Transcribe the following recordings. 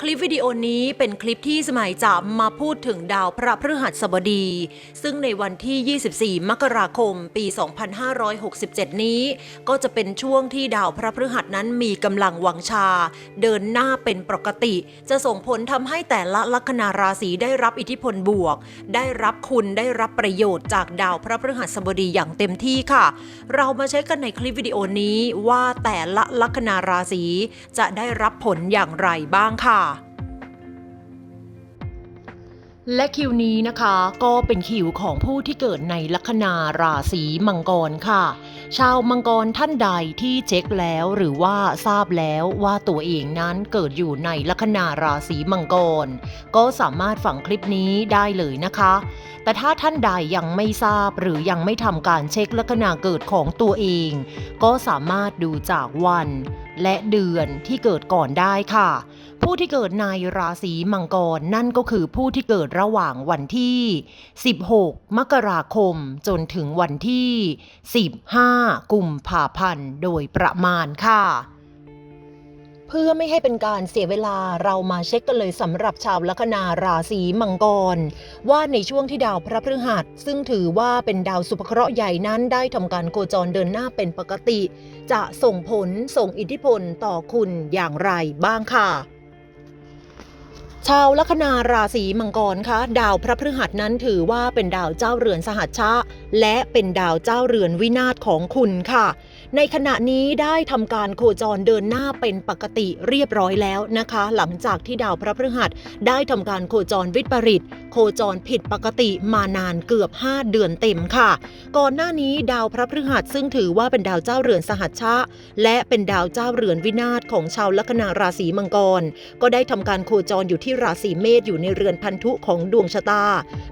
คลิปวิดีโอนี้เป็นคลิปที่สมัยจะมาพูดถึงดาวพระพฤหัสบดี ซึ่งในวันที่ 24 มกราคม ปี 2567 นี้ ก็จะเป็นช่วงที่ดาวพระพฤหัสนั้นมีกำลังวังชา เดินหน้าเป็นปกติ จะส่งผลทำให้แต่ละลัคนาราศีได้รับอิทธิพลบวก ได้รับคุณได้รับประโยชน์จากดาวพระพฤหัสบดีอย่างเต็มที่ค่ะ เรามาเช็คกันในคลิปวิดีโอนี้ว่าแต่ละลัคนาราศีจะได้รับผลอย่างไรบ้างค่ะ และคิวนี้นะคะก็เป็นคิวของผู้ที่เกิดในลัคนาราศีมังกรค่ะ ชาวมังกรท่านใดที่เช็คแล้วหรือว่าทราบแล้วว่าตัวเองนั้นเกิดอยู่ในลัคนาราศีมังกร ก็สามารถฟังคลิปนี้ได้เลยนะคะ แต่ถ้าท่านใดยังไม่ทราบหรือยังไม่ทำการเช็คลัคนาเกิดของตัวเอง ก็สามารถดูจากวัน และเดือนที่เกิดก่อนได้ค่ะ ผู้ที่เกิดในราศีมังกรนั่นก็คือผู้ที่เกิดระหว่างวันที่ 16 มกราคมจนถึงวันที่ 15 กุมภาพันธ์โดยประมาณค่ะ พื่อไม่ให้เป็นการเสียเวลาเรามาเช็คกันเลยสำหรับชาวลัคนาราศีมังกร ว่าในช่วงที่ดาวพระพฤหัส ซึ่งถือว่าเป็นดาวสุภเคราะห์ใหญ่นั้นได้ทำการโคจรเดินหน้าเป็นปกติ จะส่งผลส่งอิทธิพลต่อคุณอย่างไรบ้างค่ะชาวลัคนาราศีมังกรคะดาวพระพฤหัสนั้นถือว่าเป็นดาวเจ้าเรือนสหัชชะ และเป็นดาวเจ้าเรือนวินาศของคุณค่ะ ในขณะนี้ได้ทำการโคจรเดินหน้าเป็นปกติเรียบร้อยแล้วนะคะ หลังจากที่ดาวพระพฤหัสได้ทำการโคจรวิปริต โคจรผิดปกติมานานเกือบ 5 เดือนเต็มค่ะ ก่อนหน้านี้ดาวพระพฤหัสซึ่งถือว่าเป็นดาวเจ้าเรือนสหัชชะ และเป็นดาวเจ้าเรือนวินาศของชาวลัคนาราศีมังกร ก็ได้ทำการโคจรอยู่ที่ราศีเมษอยู่ในเรือนพันธุของดวงชะตา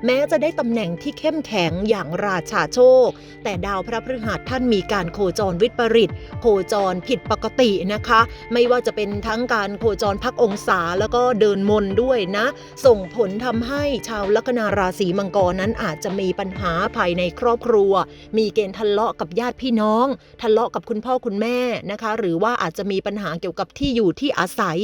แม้จะได้ตำแหน่งที่เข้มแข็งอย่างราชาโชค แต่ดาวพระพฤหัสท่านมีการโคจรวิปริต โคจรผิดปกตินะคะ ไม่ว่าจะเป็นทั้งการโคจรพักองศาแล้วก็เดินมนด้วยนะ ส่งผลทำให้ชาวลัคนาราศีมังกรนั้นอาจจะมีปัญหาภายในครอบครัว มีเกณฑ์ทะเลาะกับญาติพี่น้อง ทะเลาะกับคุณพ่อคุณแม่นะคะ หรือว่าอาจจะมีปัญหาเกี่ยวกับที่อยู่ที่อาศัย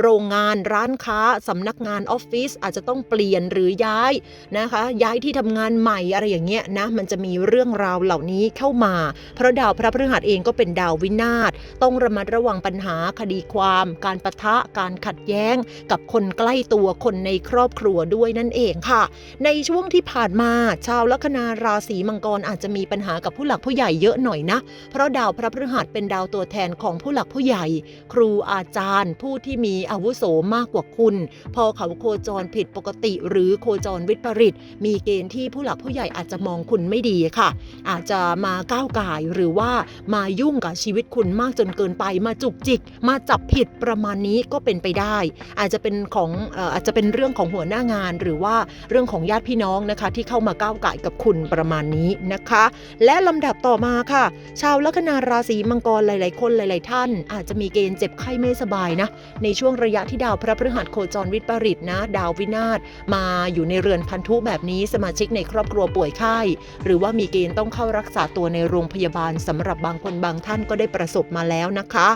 โรงงานร้านค้าสำนักงานออฟฟิศอาจจะต้องเปลี่ยนหรือย้ายนะคะ ย้ายที่ทำงานใหม่อะไรอย่างเงี้ยนะมันจะมีเรื่องราวเหล่านี้เข้ามา เพราะดาวพระพฤหัสเองก็เป็นดาววินาศต้องระมัดระวังปัญหาคดีความ การปะทะการขัดแย้ง กับคนใกล้ตัวคนในครอบครัวด้วยนั่นเองค่ะ ในช่วงที่ผ่านมา ชาวลัคนาราศีมังกรอาจจะมีปัญหากับผู้หลักผู้ใหญ่เยอะหน่อยนะ เพราะดาวพระพฤหัสเป็นดาวตัวแทนของผู้หลักผู้ใหญ่ ครูอาจารย์ ผู้ที่มีอาวุโสมากกว่าคุณ พอเขาโคจรผิดปกติ หรือโคจรวิปริต มีเกณฑ์ที่ผู้หลักผู้ใหญ่อาจจะมองคุณไม่ดีค่ะ อาจจะมาก้าวไก่หรือว่ามายุ่งกับชีวิตคุณมากจนเกินไป มาจุกจิก มาจับผิดประมาณนี้ก็เป็นไปได้ อาจจะเป็นของอาจจะเป็นเรื่องของหัวหน้างาน หรือว่าเรื่องของญาติพี่น้องนะคะ ที่เข้ามาก้าวไก่กับคุณประมาณนี้นะคะ และลำดับต่อมาค่ะ ชาวลัคนาราศีมังกรหลาย ๆ คนหลาย ๆ ท่าน อาจจะมีเกณฑ์เจ็บไข้ไม่สบายนะในช่วงระยะที่ดาวพระพฤหัสโคจรวิปริตนะ ดาววินาศมาอยู่ในเรือนพันธุแบบนี้สมาชิกในครอบครัวป่วยไข้หรือว่ามีเกณฑ์ต้องเข้ารักษาตัวในโรงพยาบาลสำหรับบางคนบางท่านก็ได้ประสบมาแล้วนะคะ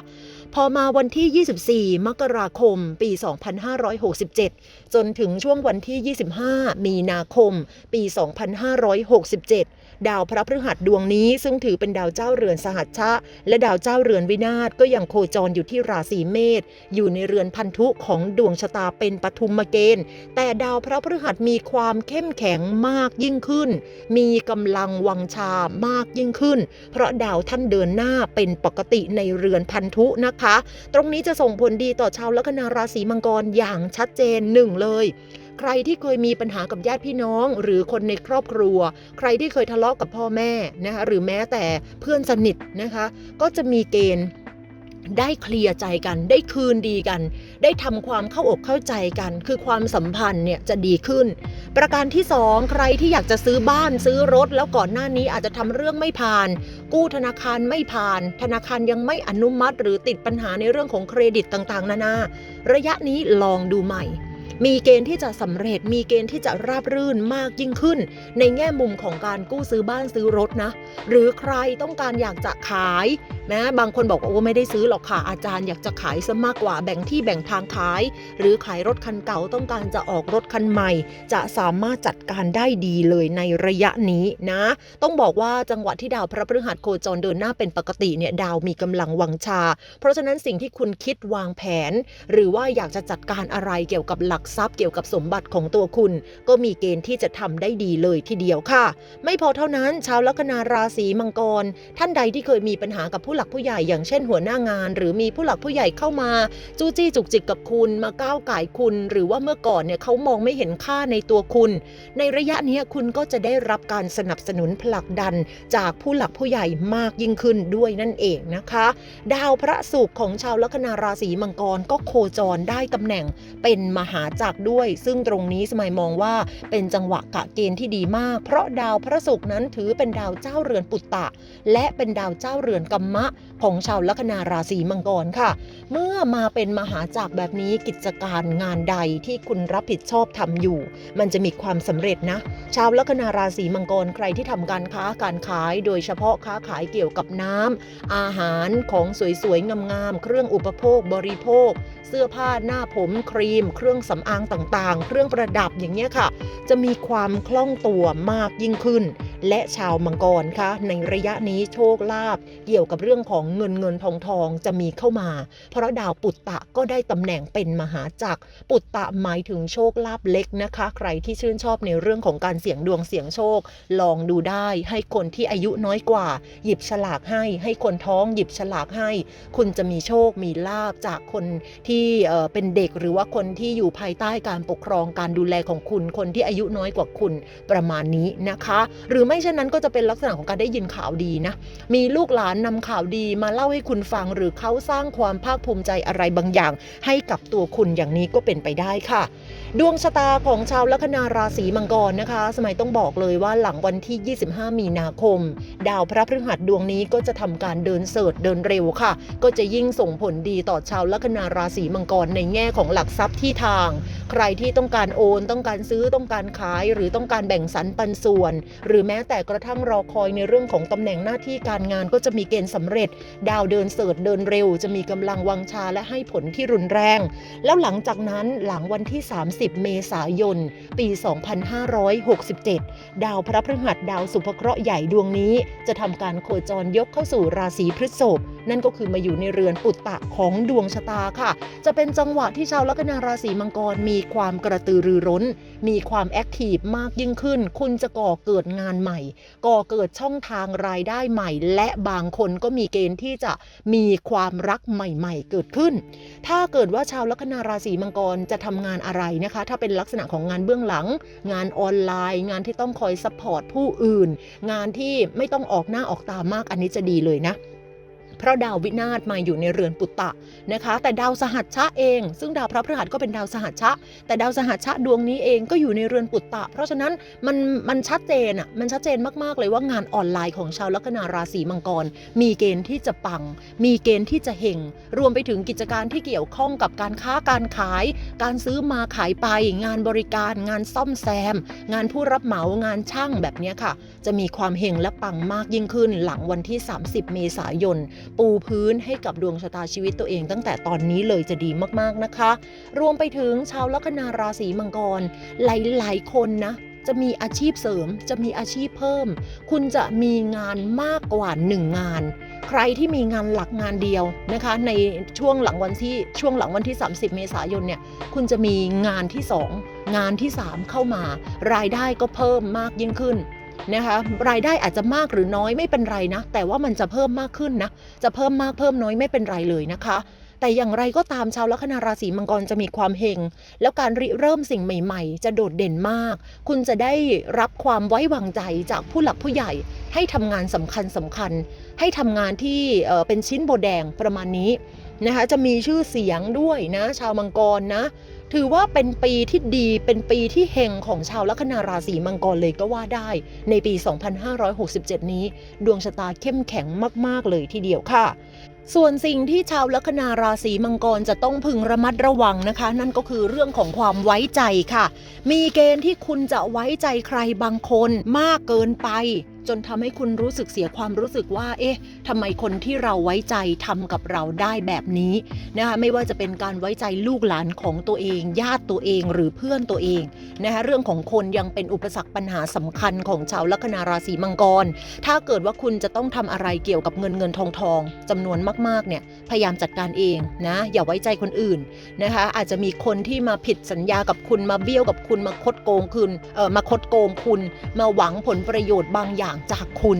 พอมาวันที่ 24 มกราคม ปี 2567 จนถึงช่วงวันที่ 25 มีนาคม ปี 2567 ดาวพระพฤหัสดวงนี้ซึ่งถือเป็นดาวเจ้าเรือนสหัชชะ และดาวเจ้าเรือนวินาศก็ยังโคจรอยู่ที่ราศีเมษอยู่ในเรือนพันธุของดวงชะตาเป็นปฐุมเกณฑ์ แต่ดาวพระพฤหัสมีความเข้มแข็งมากยิ่งขึ้น มีกำลังวังชามากยิ่งขึ้น เพราะดาวท่านเดินหน้าเป็นปกติในเรือนพันธุนะคะตรงนี้จะส่งผลดีต่อชาวลัคนาราศีมังกรอย่างชัดเจนหนึ่งเลย ใครที่เคยมีปัญหากับญาติพี่น้อง หรือคนในครอบครัว ใครที่เคยทะเลาะกับพ่อแม่นะคะหรือแม้แต่เพื่อนสนิทนะคะ ก็จะมีเกณฑ์ ได้เคลียร์ใจกัน ได้คืนดีกัน ได้ทำความเข้าอกเข้าใจกัน คือความสัมพันธ์เนี่ยจะดีขึ้น ประการที่ 2 ใครที่อยากจะซื้อบ้านซื้อรถ แล้วก่อนหน้านี้อาจจะทำเรื่องไม่ผ่าน กู้ธนาคารไม่ผ่าน ธนาคารยังไม่อนุมัติ หรือติดปัญหาในเรื่องของเครดิตต่างๆ นานา ระยะนี้ลองดูใหม่มีเกณฑ์ที่จะสำเร็จ มีเกณฑ์ที่จะราบรื่นมากยิ่งขึ้น ในแง่มุมของการกู้ซื้อบ้านซื้อรถนะ หรือใครต้องการอยากจะขาย นะบางคนบอกว่าโอ้ไม่ได้ซื้อหรอกค่ะอาจารย์อยากจะขายซะมากกว่าแบ่งที่แบ่งทางขาย หรือขายรถคันเก่าต้องการจะออกรถคันใหม่ จะสามารถจัดการได้ดีเลยในระยะนี้นะ ต้องบอกว่าจังหวะที่ดาวพระพฤหัสโคจรเดินหน้าเป็นปกติเนี่ยดาวมีกำลังวังชา เพราะฉะนั้นสิ่งที่คุณคิดวางแผน หรือว่าอยากจะจัดการอะไรเกี่ยวกับหลักทรัพย์เกี่ยวกับสมบัติของตัวคุณ ก็มีเกณฑ์ที่จะทำได้ดีเลยทีเดียวค่ะ ไม่พอเท่านั้นชาวลัคนาราศีมังกร ท่านใดที่เคยมีปัญหากับผู้หลักผู้ใหญ่อย่างเช่นหัวหน้างาน หรือมีผู้หลักผู้ใหญ่เข้ามา จู้จี้จุกจิกกับคุณ มาก้าวไก่คุณ หรือว่าเมื่อก่อนเนี่ยเขามองไม่เห็นค่าในตัวคุณ ในระยะนี้คุณก็จะได้รับการสนับสนุนผลักดัน จากผู้หลักผู้ใหญ่มากยิ่งขึ้นด้วยนั่นเองนะคะ ดาวพระศุกร์ของชาวลัคนาราศีมังกรก็โคจรได้ตำแหน่งเป็นมหาจักรด้วย ซึ่งตรงนี้สมัยมองว่าเป็นจังหวะกะเกณฑ์ที่ดีมาก เพราะดาวพระศุกร์นั้นถือเป็นดาวเจ้าเรือนปุตตะ และเป็นดาวเจ้าเรือนกัมมะของชาวลัคนาราศีมังกรค่ะ เมื่อมาเป็นมหาจักรแบบนี้กิจการงานใดที่คุณรับผิดชอบทำอยู่ มันจะมีความสำเร็จนะ ชาวลัคนาราศีมังกรใครที่ทำการค้าการขาย โดยเฉพาะค้าขายเกี่ยวกับน้ำอาหารของสวยๆงามๆเครื่องอุปโภคบริโภค เสื้อผ้าหน้าผมครีม เครื่องสำอางต่างๆ เครื่องประดับอย่างเงี้ยค่ะ จะมีความคล่องตัวมากยิ่งขึ้น และชาวมังกรคะในระยะนี้โชคลาภเกี่ยวกับเรื่องของเงินเงินทองทองจะมีเข้ามา เพราะดาวปุตตะก็ได้ตำแหน่งเป็นมหาจักร ปุตตะหมายถึงโชคลาภเล็กนะคะ ใครที่ชื่นชอบในเรื่องของการเสี่ยงดวงเสี่ยงโชค ลองดูได้ให้คนที่อายุน้อยกว่า หยิบฉลากให้ ให้คนท้องหยิบฉลากให้ คุณจะมีโชคมีลาบจากคนที่เออเป็นเด็กหรือว่าคนที่อยู่ภายใต้การปกครองการดูแลของคุณ คนที่อายุน้อยกว่าคุณประมาณนี้นะคะ หรือไม่เช่นนั้นก็จะเป็นลักษณะของการได้ยินข่าวดีนะ มีลูกหลานนำข่าวดีมาเล่าให้คุณฟัง หรือเขาสร้างความภาคภูมิใจอะไรบางอย่าง ให้กับตัวคุณอย่างนี้ก็เป็นไปได้ค่ะ ดวงชะตาของชาวลัคนาราศีมังกรนะคะ สมัยต้องบอกเลยว่าหลังวันที่ 25 มีนาคม ดาวพระพฤหัสดวงนี้ก็จะทำการเดินเสิร์ชเดินเร็วค่ะ ก็จะยิ่งส่งผลดีต่อชาวลัคนาราศีมังกรในแง่ของหลักทรัพย์ที่ทาง ใครที่ต้องการโอนต้องการซื้อต้องการขาย หรือต้องการแบ่งสรรปันส่วน หรือแม้แต่กระทั่งรอคอยในเรื่องของตำแหน่งหน้าที่การงานก็จะมีเกณฑ์สำเร็จ ดาวเดินเสิร์ชเดินเร็ว จะมีกำลังวังชาและให้ผลที่รุนแรง แล้วหลังจากนั้นหลังวันที่ 30 เมษายน ปี 2567 ดาวพระพฤหัสดาวสุภเคราะห์ใหญ่ดวงนี้ จะทำการโคจรยกเข้าสู่ราศีพฤษภนั่นก็คือมาอยู่ในเรือนปุตตะของดวงชะตาค่ะ จะเป็นจังหวะที่ชาวลัคนาราศีมังกรมีความกระตือรือร้น มีความแอคทีฟมากยิ่งขึ้น คุณจะก่อเกิดงานใหม่ก่อเกิดช่องทางรายได้ใหม่ และบางคนก็มีเกณฑ์ที่จะมีความรักใหม่ ๆ เกิดขึ้น ถ้าเกิดว่าชาวลัคนาราศีมังกรจะทำงานอะไรนะคะ ถ้าเป็นลักษณะของงานเบื้องหลัง งานออนไลน์ งานที่ต้องคอยซัพพอร์ตผู้อื่น งานที่ไม่ต้องออกหน้าออกตามากอันนี้จะดีเลยนะ พราะดาววินาศมาอยู่ในเรือนปุตตะนะคะ แต่ดาวสหัชชะเอง ซึ่งดาวพระพฤหัสก็เป็นดาวสหัชชะ แต่ดาวสหัชชะดวงนี้เองก็อยู่ในเรือนปุตตะ เพราะฉะนั้นมันมันชัดเจนอะมันชัดเจนมากๆเลยว่างานออนไลน์ของชาวลัคนาราศีมังกร มีเกณฑ์ที่จะปัง มีเกณฑ์ที่จะเห่งรวมไปถึงกิจการที่เกี่ยวข้องกับการค้าการขาย การซื้อมาขายไป งานบริการ งานซ่อมแซม งานผู้รับเหมางานช่างแบบนี้ค่ะ จะมีความเฮงและปังมากยิ่งขึ้นหลังวันที่ 30 เมษายนปูพื้นให้กับดวงชะตาชีวิตตัวเองตั้งแต่ตอนนี้เลยจะดีมากๆนะคะ รวมไปถึงชาวลัคนาราศีมังกร หลายๆ คนนะจะมีอาชีพเสริม จะมีอาชีพเพิ่ม คุณจะมีงานมากกว่า 1 งาน ใครที่มีงานหลักงานเดียวนะคะ ในช่วงหลังวันที่ช่วงหลังวันที่ 30 เมษายนเนี่ย คุณจะมีงานที่ 2 งานที่ 3 เข้ามารายได้ก็เพิ่มมากยิ่งขึ้น นะคะรายได้อาจจะมากหรือน้อยไม่เป็นไรนะ แต่ว่ามันจะเพิ่มมากขึ้นนะ จะเพิ่มมากเพิ่มน้อยไม่เป็นไรเลยนะคะแต่อย่างไรก็ตามชาวลัคนาราศีมังกรจะมีความเฮงแล้วการริเริ่มสิ่งใหม่ๆ จะโดดเด่นมาก คุณจะได้รับความไว้วางใจจากผู้หลักผู้ใหญ่ ให้ทำงานสำคัญสำคัญ ให้ทำงานที่เเป็นชิ้นโบแดงประมาณนี้ นะคะจะมีชื่อเสียงด้วยนะ ชาวมังกรนะ ถือว่าเป็นปีที่ดีเป็นปีที่เฮงของชาวลัคนาราศีมังกรเลยก็ว่าได้ ในปี 2567 นี้ ดวงชะตาเข้มแข็งมาก ๆ เลยทีเดียวค่ะส่วนสิ่งที่ชาวลัคนาราศีมังกรจะต้องพึงระมัดระวังนะคะ นั่นก็คือเรื่องของความไว้ใจค่ะ มีเกณฑ์ที่คุณจะไว้ใจใครบางคนมากเกินไป จนทำให้คุณรู้สึกเสียความรู้สึกว่า เอ๊ะทำไมคนที่เราไว้ใจทำกับเราได้แบบนี้นะคะไม่ว่าจะเป็นการไว้ใจลูกหลานของตัวเอง ญาติตัวเองหรือเพื่อนตัวเองนะคะเรื่องของคนยังเป็นอุปสรรคปัญหาสำคัญของชาวลัคนาราศีมังกร ถ้าเกิดว่าคุณจะต้องทำอะไรเกี่ยวกับเงินเงินทองทองจำนวนมากๆเนี่ยพยายามจัดการเองนะอย่าไว้ใจคนอื่นนะคะอาจจะมีคนที่มาผิดสัญญากับคุณมาเบี้ยวกับคุณมาคดโกงคุณเออมาคดโกงคุณ มาหวังผลประโยชน์บางอย่างจากคุณ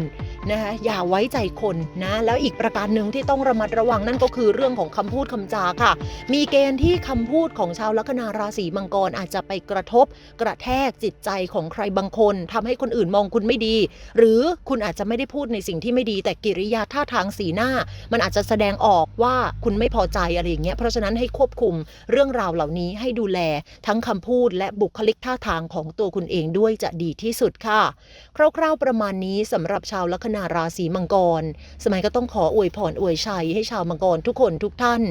นะคะอย่าไว้ใจคนนะแล้วอีกประการหนึ่งที่ต้องระมัดระวังนั่นก็คือเรื่องของคำพูดคำจาค่ะ มีเกณฑ์ที่คำพูดของชาวลัคนาราศีมังกรอาจจะไปกระทบ กระแทกจิตใจของใครบางคนทำให้คนอื่นมองคุณไม่ดี หรือคุณอาจจะไม่ได้พูดในสิ่งที่ไม่ดี แต่กิริยาท่าทางสีหน้า มันอาจจะแสดงออกว่าคุณไม่พอใจอะไรอย่างเงี้ยเพราะฉะนั้นให้ควบคุมเรื่องราวเหล่านี้ให้ดูแลทั้งคำพูดและบุคลิกท่าทางของตัวคุณเองด้วยจะดีที่สุดค่ะ คร่าวๆประมาณนี้สำหรับชาวลัคนนาราศีมังกร สมัยก็ต้องขออวยพรอวยชัยให้ชาวมังกรทุกคนทุกท่าน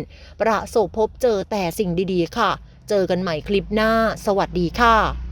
ประสบพบเจอแต่สิ่งดีๆ ค่ะ เจอกันใหม่คลิปหน้า สวัสดีค่ะ